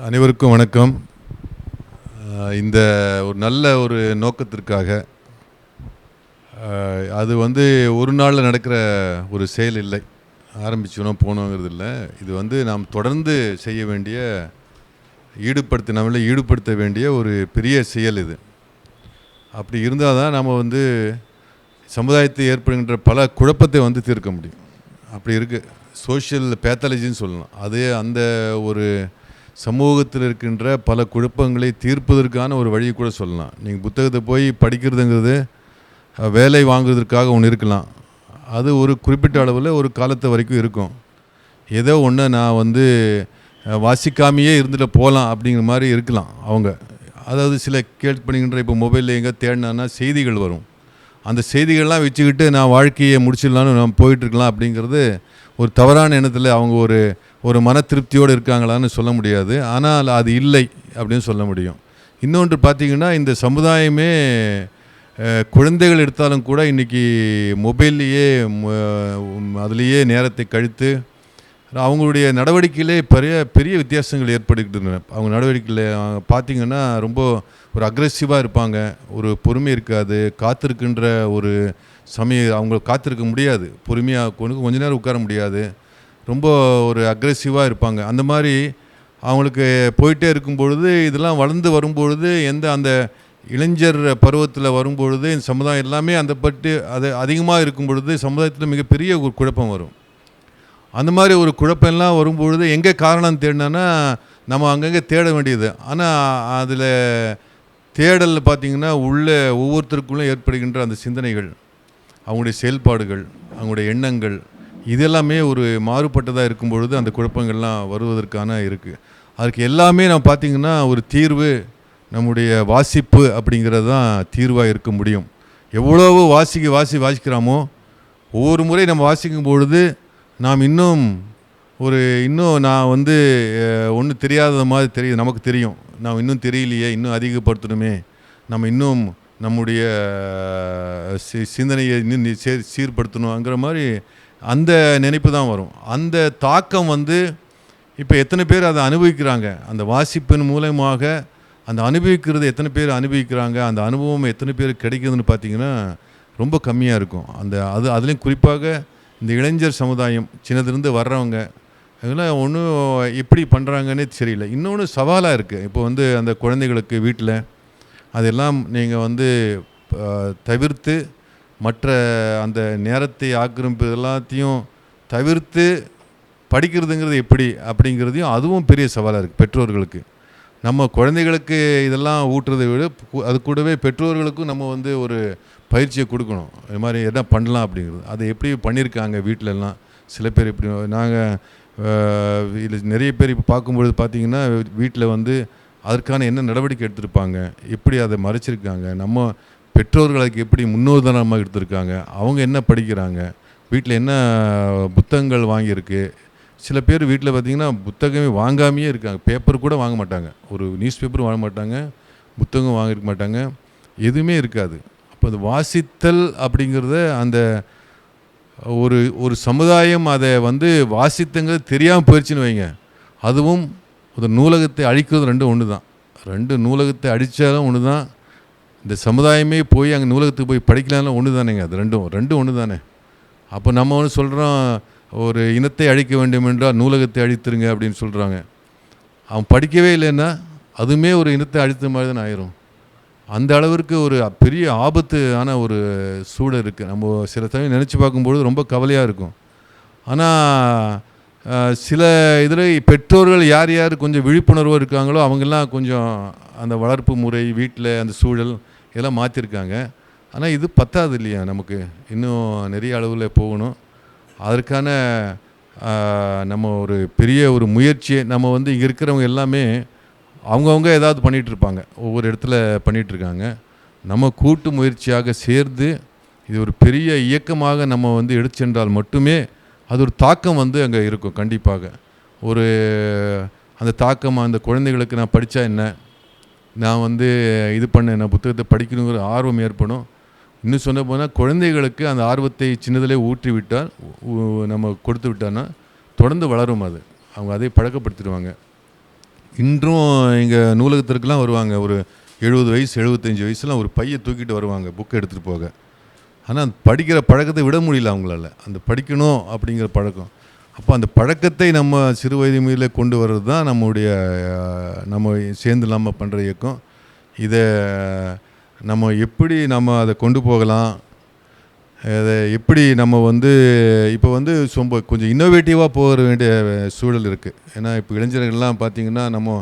அனைவருக்கும் வணக்கம். இந்த ஒரு நல்ல ஒரு நோக்கத்திற்காக அது வந்து ஒரு நாளில் நடக்கிற ஒரு செயல் இல்லை. ஆரம்பிச்சோனோ போனோங்கிறது இல்லை. இது வந்து நாம் தொடர்ந்து செய்ய வேண்டிய ஈடுபடுத்த நம்மளை ஈடுபடுத்த வேண்டிய ஒரு பெரிய செயல் இது. அப்படி இருந்தால் தான் நம்ம வந்து சமுதாயத்தை ஏற்படுகின்ற பல குழப்பத்தை வந்து தீர்க்க முடியும். அப்படி இருக்குது சோஷியல் பேத்தாலஜின்னு சொல்லலாம். அது அந்த ஒரு சமூகத்தில் இருக்கின்ற பல குழப்பங்களை தீர்ப்பதற்கான ஒரு வழியை கூட சொல்லலாம். நீங்கள் புத்தகத்தை போய் படிக்கிறதுங்கிறது வேலை வாங்குறதுக்காக ஒன்று இருக்கலாம். அது ஒரு குறிப்பிட்ட அளவில் ஒரு காலத்து வரைக்கும் இருக்கும். ஏதோ ஒன்று நான் வந்து வாசிக்காமையே இருந்துட்டு போகலாம் அப்படிங்கிற மாதிரி இருக்கலாம் அவங்க. அதாவது சில கேட்பணிகின்ற இப்போ மொபைலில் எங்கே தேடினான்னா செய்திகள் வரும். அந்த செய்திகள்லாம் வச்சுக்கிட்டு நான் வாழ்க்கையை முடிச்சிடலான்னு நான் போயிட்டுருக்கலாம் அப்படிங்கிறது ஒரு தவறான எண்ணத்தில் அவங்க ஒரு ஒரு மன திருப்தியோடு இருக்காங்களான்னு சொல்ல முடியாது. ஆனால் அது இல்லை அப்படின்னு சொல்ல முடியும். இன்னொன்று பார்த்தீங்கன்னா இந்த சமுதாயமே குழந்தைகள் எடுத்தாலும் கூட இன்றைக்கி மொபைல்லையே அதுலேயே நேரத்தை கழித்து அவங்களுடைய நடவடிக்கையிலே பெரிய பெரிய வித்தியாசங்கள் ஏற்படுகின்றன. அவங்க நடவடிக்கையில் பார்த்தீங்கன்னா ரொம்ப ஒரு அக்ரெசிவாக இருப்பாங்க. ஒரு பொறுமை இருக்காது. காத்திருக்கின்ற ஒரு சமய அவங்க காத்திருக்க முடியாது. பொறுமையாக கொண்டு கொஞ்ச நேரம் உட்கார முடியாது. ரொம்ப ஒரு அக்ரெசிவாக இருப்பாங்க. அந்த மாதிரி அவங்களுக்கு போயிட்டே இருக்கும் பொழுது இதெல்லாம் வளர்ந்து வரும்பொழுது எந்த அந்த இளைஞர் பருவத்தில் வரும்பொழுது இந்த சமுதாயம் எல்லாமே அந்த பட்டு அது அதிகமாக இருக்கும் பொழுது சமுதாயத்தில் மிகப்பெரிய ஒரு குழப்பம் வரும். அந்த மாதிரி ஒரு குழப்பம்லாம் வரும்பொழுது எங்கே காரணம் தேடினோன்னா நம்ம அங்கங்கே தேட வேண்டியது. ஆனால் அதில் தேடலில் பார்த்திங்கன்னா உள்ளே ஒவ்வொருத்தருக்குள்ளும் ஏற்படுகின்ற அந்த சிந்தனைகள் அவங்களுடைய செயல்பாடுகள் அவங்களுடைய எண்ணங்கள் இதெல்லாமே ஒரு மாறுபட்டதாக இருக்கும் பொழுது அந்த குழப்பங்கள்லாம் வருவதற்கான இருக்குது அதுக்கு எல்லாமே நம்ம பார்த்திங்கன்னா ஒரு தீர்வு நம்முடைய வாசிப்பு அப்படிங்கிறது தான் தீர்வாக இருக்க முடியும். எவ்வளவு வாசிக்க வாசி வாசிக்கிறோமோ ஒவ்வொரு முறை நம்ம வாசிக்கும் பொழுது நாம் இன்னும் ஒரு இன்னும் நான் வந்து ஒன்றும் தெரியாத மாதிரி தெரியும் நமக்கு தெரியும். நாம் இன்னும் தெரியலையே இன்னும் அதிகப்படுத்தணுமே. நம்ம இன்னும் நம்முடைய சி- சிந்தனையை இன்னும் சீர் சீர்படுத்தணுங்கிற மாதிரி அந்த நினைப்பு தான் வரும். அந்த தாக்கம் வந்து இப்போ எத்தனை பேர் அதை அனுபவிக்கிறாங்க? அந்த வாசிப்பின் மூலமாக அந்த அனுபவிக்கிறது எத்தனை பேர் அனுபவிக்கிறாங்க? அந்த அனுபவம் எத்தனை பேர் கிடைக்குதுன்னு பார்த்தீங்கன்னா ரொம்ப கம்மியாக இருக்கும். அந்த அது அதுலேயும் குறிப்பாக இந்த இளைஞர் சமுதாயம் சின்னதுலேருந்து வர்றவங்க அதெல்லாம் ஒன்றும் எப்படி பண்ணுறாங்கன்னே தெரியல. இன்னொன்று சவாலாக இருக்குது இப்போ வந்து அந்த குழந்தைகளுக்கு வீட்டில் அதெல்லாம் நீங்கள் வந்து தவிர்த்து மற்ற அந்த நேரத்தை ஆக்கிரமிப்பு எல்லாத்தையும் தவிர்த்து படிக்கிறதுங்கிறது எப்படி அப்படிங்கிறதையும் அதுவும் பெரிய சவாலாக இருக்குது பெற்றோர்களுக்கு. நம்ம குழந்தைகளுக்கு இதெல்லாம் ஊட்டுறதை விட அது கூடவே பெற்றோர்களுக்கும் நம்ம வந்து ஒரு பயிற்சியை கொடுக்கணும். இது மாதிரி எதாவது பண்ணலாம் அப்படிங்கிறது. அதை எப்படி பண்ணியிருக்காங்க வீட்டிலலாம் சில பேர் இப்படி நாங்கள் இதில் நிறைய பேர் இப்போ பார்க்கும்பொழுது பார்த்திங்கன்னா வீட்டில் வந்து அதற்கான என்ன நடவடிக்கை எடுத்திருப்பாங்க? எப்படி அதை மறைச்சிருக்காங்க? நம்ம பெற்றோர்களுக்கு எப்படி முன்னுதாரணமாக எடுத்திருக்காங்க அவங்க என்ன படிக்கிறாங்க வீட்டில் என்ன புத்தகங்கள் வாங்கியிருக்கு சில பேர் வீட்டில் பார்த்தீங்கன்னா புத்தகமே வாங்காமையே இருக்காங்க பேப்பர் கூட வாங்க மாட்டாங்க ஒரு நியூஸ் பேப்பரும் வாங்க மாட்டாங்க புத்தகம் வாங்கிருக்க மாட்டாங்க எதுவுமே இருக்காது. அப்போ அது வாசித்தல் அப்படிங்கிறத அந்த ஒரு ஒரு சமுதாயம் அதை வந்து வாசித்தங்கிறது தெரியாமல் போயிடுச்சுன்னு வைங்க அதுவும் ஒரு நூலகத்தை அழிக்கிறது ரெண்டும் ஒன்று தான் ரெண்டு நூலகத்தை அழித்தாலும் ஒன்று தான் இந்த சமுதாயமே போய் அங்கே நூலகத்துக்கு போய் படிக்கலாம்லாம் ஒன்று தானேங்க. அது ரெண்டும் ரெண்டும் ஒன்று தானே. அப்போ நம்ம ஒன்று சொல்கிறோம் ஒரு இனத்தை அழிக்க வேண்டும் என்றால் நூலகத்தை அழித்துருங்க அப்படின்னு சொல்கிறாங்க அவன் படிக்கவே இல்லைன்னா அதுவுமே ஒரு இனத்தை அழித்த மாதிரி தான் ஆயிரும். அந்த அளவிற்கு ஒரு பெரிய ஆபத்தான ஒரு சூழல் இருக்குது நம்ம சில சமயம் நினச்சி பார்க்கும்பொழுது ரொம்ப கவலையாக இருக்கும். ஆனால் சில இதில் பெற்றோர்கள் யார் யார் கொஞ்சம் விழிப்புணர்வு இருக்காங்களோ அவங்கெல்லாம் கொஞ்சம் அந்த வளர்ப்பு முறை வீட்டில் அந்த சூழல் இதெல்லாம் மாற்றிருக்காங்க ஆனால் இது பத்தாது இல்லையா நமக்கு? இன்னும் நிறைய அளவில் போகணும். அதற்கான நம்ம ஒரு பெரிய ஒரு முயற்சியை நம்ம வந்து இங்கே இருக்கிறவங்க எல்லாமே அவங்கவுங்க ஏதாவது பண்ணிகிட்ருப்பாங்க ஒவ்வொரு இடத்துல பண்ணிகிட்டு இருக்காங்க நம்ம கூட்டு முயற்சியாக சேர்ந்து இது ஒரு பெரிய இயக்கமாக நம்ம வந்து எடுத்து சென்றால் மட்டுமே அது ஒரு தாக்கம் வந்து அங்கே இருக்கும் கண்டிப்பாக. ஒரு அந்த தாக்கம் அந்த குழந்தைகளுக்கு நான் படித்தா என்ன? நான் வந்து இது பண்ண நான் புத்தகத்தை படிக்கணுங்கிற ஆர்வம் ஏற்படும். இன்னும் சொன்ன போனால் குழந்தைகளுக்கு அந்த ஆர்வத்தை சின்னதிலே ஊற்றி விட்டால் நம்ம கொடுத்து விட்டோன்னா தொடர்ந்து வளரும் அது. அவங்க அதை பழக்கப்படுத்திடுவாங்க. இன்றும் எங்கள் நூலகத்திற்கெலாம் வருவாங்க. ஒரு எழுபது வயசு எழுபத்தஞ்சி வயசுலாம் ஒரு பையை தூக்கிட்டு வருவாங்க புக்கை எடுத்துகிட்டு போக. ஆனால் அந்த படிக்கிற பழக்கத்தை விட முடியல அவங்களால. அந்த படிக்கணும் அப்படிங்கிற பழக்கம். அப்போ அந்த பழக்கத்தை நம்ம சிறு வயது கொண்டு வர்றது தான் நம்முடைய நம்ம சேர்ந்து இல்லாமல் பண்ணுற இயக்கம். இதை நம்ம எப்படி நம்ம அதை கொண்டு போகலாம்? அதை எப்படி நம்ம வந்து இப்போ வந்து ரொம்ப கொஞ்சம் இன்னோவேட்டிவாக போக வேண்டிய சூழல் இருக்குது ஏன்னா இப்போ இளைஞர்கள்லாம் பார்த்திங்கன்னா நம்ம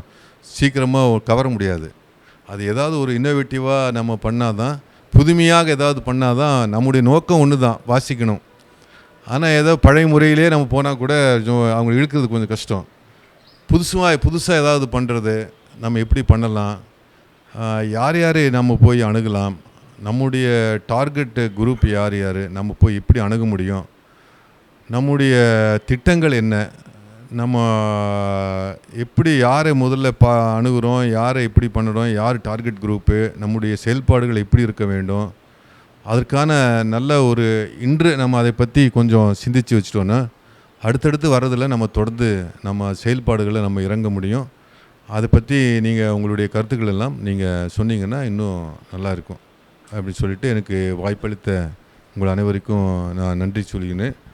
சீக்கிரமாக கவர முடியாது. அது ஏதாவது ஒரு இன்னோவேட்டிவாக நம்ம பண்ணால் தான் புதுமையாக ஏதாவது பண்ணால் தான் நம்முடைய நோக்கம் ஒன்று தான் வாசிக்கணும். ஆனால் ஏதோ பழைய முறையிலே நம்ம போனால் கூட அவங்க இழுக்கிறது கொஞ்சம் கஷ்டம். புதுசுவாக புதுசாக ஏதாவது பண்ணுறது நம்ம எப்படி பண்ணலாம்? யார் யார் நம்ம போய் அணுகலாம்? நம்முடைய டார்கெட்டு குரூப் யார் யார்? நம்ம போய் எப்படி அணுக முடியும்? நம்முடைய திட்டங்கள் என்ன? நம்ம எப்படி யாரை முதல்ல பா அணுகிறோம்? யாரை எப்படி பண்ணுறோம்? யார் டார்கெட் குரூப்பு? நம்முடைய செயல்பாடுகள் எப்படி இருக்க வேண்டும்? அதற்கான நல்ல ஒரு இன்று நம்ம அதை பற்றி கொஞ்சம் சிந்தித்து வச்சிட்டோன்னா அடுத்தடுத்து வர்றதில் நம்ம தொடர்ந்து நம்ம செயல்பாடுகளை நம்ம இறங்க முடியும். அதை பற்றி நீங்கள் உங்களுடைய கருத்துக்கள் எல்லாம் நீங்கள் சொன்னீங்கன்னா இன்னும் நல்லா இருக்கும். அப்படின்னு சொல்லிட்டு எனக்கு வாய்ப்பளித்த உங்கள் அனைவருக்கும் நான் நன்றி சொல்கிறேன்.